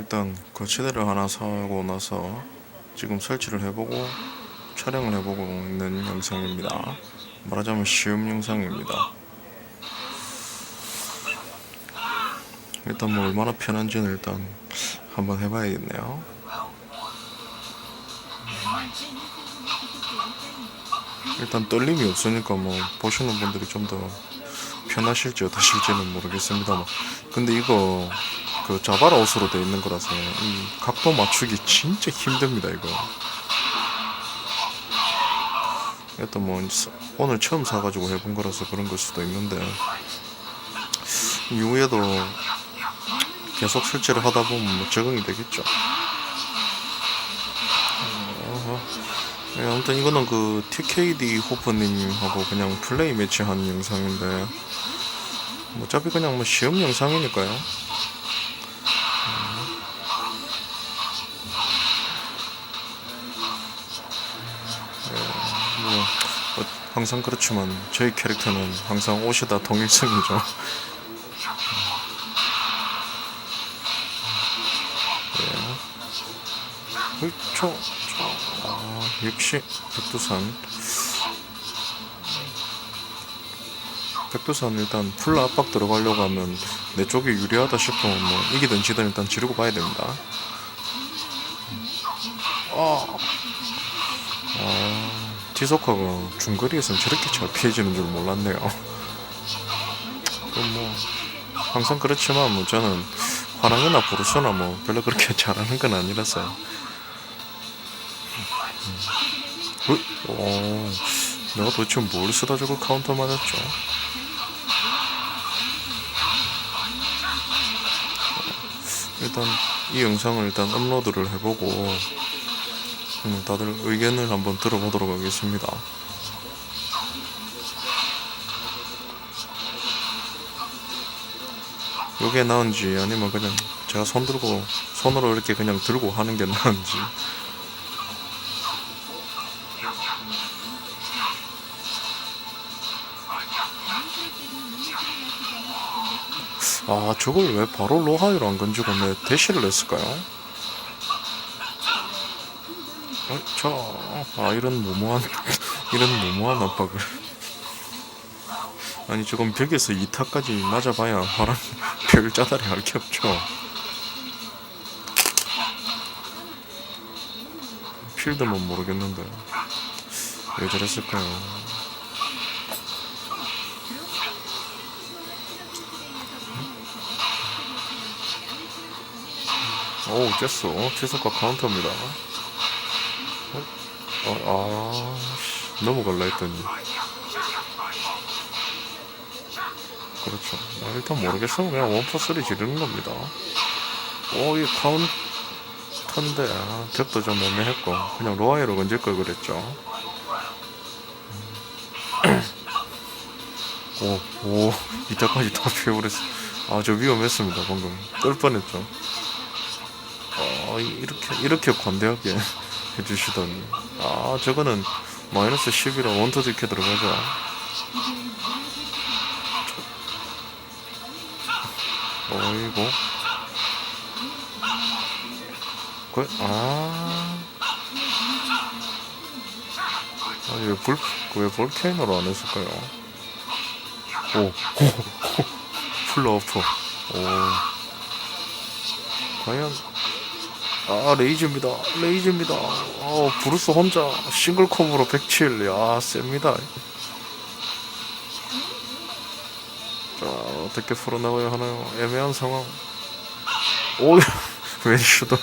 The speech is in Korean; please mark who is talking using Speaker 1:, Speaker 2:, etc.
Speaker 1: 일단 거치대를 하나 사고 나서 지금 설치를 해보고 촬영을 해보고 있는 영상입니다. 말하자면 쉬운 영상입니다. 일단 뭐 얼마나 편한지는 일단 한번 해봐야겠네요. 일단 떨림이 없으니까 뭐 보시는 분들이 좀 더 편하실지 어떠실지는 모르겠습니다만 근데 이거 그 자바라 옷으로 돼 있는 거라서 이 각도 맞추기 진짜 힘듭니다 이거 일단 뭐 사- 오늘 처음 사가지고 해본 거라서 그런 걸 수도 있는데 이후에도 계속 설치를 하다 보면 뭐 적응이 되겠죠. 네, 아무튼 이거는 그 TKD 호프님하고 그냥 플레이 매치 한 영상인데 뭐 어차피 그냥 뭐 시험 영상이니까요. 항상 그렇지만 저희 캐릭터는 항상 옷이 다 동일성이죠. 네. 그렇죠. 아, 역시 백두산. 백두산 일단 풀 압박 들어가려고 하면 내 쪽이 유리하다 싶으면 뭐 이기든 지든 일단 지르고 봐야 됩니다. 아, 아 지속화가 중거리에서는 저렇게 잘 피해지는 줄 몰랐네요. 뭐 항상 그렇지만 뭐 저는 화랑이나 보르소나 뭐 별로 그렇게 잘하는 건 아니라서. 어? 오, 내가 도대체 뭘 쓰다 저걸 카운터 맞았죠? 일단 이 영상을 일단 업로드를 해보고 음, 다들 의견을 한번 들어보도록 하겠습니다. 요게 나은지 아니면 그냥 제가 손 들고 손으로 이렇게 그냥 들고 하는 게 나은지 아 저걸 왜 바로 로하이로 안 건지고 내 대시를 냈을까요? 어, 저, 아 이런 무모한 이런 무모한 압박을 아니 저건 벽에서 2타까지 맞아봐야 화랑 별 짜다리 할 게 없죠 필드만 모르겠는데 왜 저랬을까요? 오, 쬐어. 최소가 카운터입니다. 어? 어, 아, 씨, 넘어갈라 했더니. 그렇죠. 아, 일단 모르겠으면 그냥 원포스를 지르는 겁니다. 오, 이 카운터인데, 아, 벽도 좀 애매했고, 그냥 로아이로 건질 걸 그랬죠. 음. 오, 오, 이따까지 다 피해버렸어. 아, 저 위험했습니다, 방금. 뜰 뻔했죠. 어, 이렇게 이렇게 관대하게 해주시더니 아 저거는 마이너스 10이라 원터드 이렇게 들어가죠 어이구. 그, 아, 아니 왜 불, 왜 볼케이노로 안 했을까요? 오, 오, 오, 풀러프, 오, 과연 아 레이즈입니다. 레이즈입니다. 어 브루스 혼자 싱글컵으로 107야 셉니다. 자 어떻게 풀어나가야 하나요? 애매한 상황. 오웬 슈도